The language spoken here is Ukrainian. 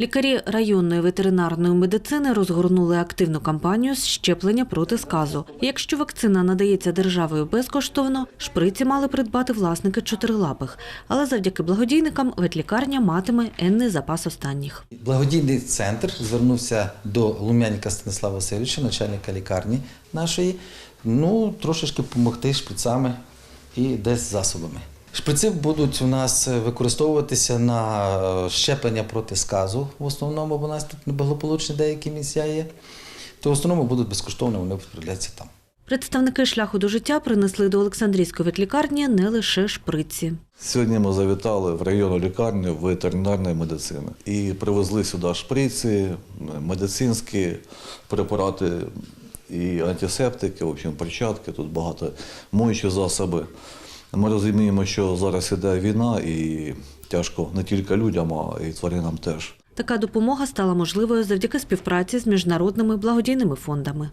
Лікарі районної ветеринарної медицини розгорнули активну кампанію з щеплення проти сказу. Якщо вакцина надається державою безкоштовно, шприці мали придбати власники чотирилапих. Але завдяки благодійникам ветлікарня матиме енний запас останніх. Благодійний центр звернувся до Лум'яника Станислава Васильовича, начальника лікарні нашої, ну, трошечки допомогти шприцами і десь засобами. Шприци будуть у нас використовуватися на е, щеплення проти сказу в основному, бо у нас тут неблагополучні деякі місця є. То в основному будуть безкоштовно, вони відправляються там. Представники шляху до життя принесли до Олександрійської ветлікарні не лише шприці. Сьогодні ми завітали в районну лікарню ветеринарної медицини і привезли сюди шприці, медицинські препарати і антисептики, в общем, перчатки, тут багато моючі засоби. Ми розуміємо, що зараз іде війна і тяжко не тільки людям, а й тваринам теж. Така допомога стала можливою завдяки співпраці з міжнародними благодійними фондами.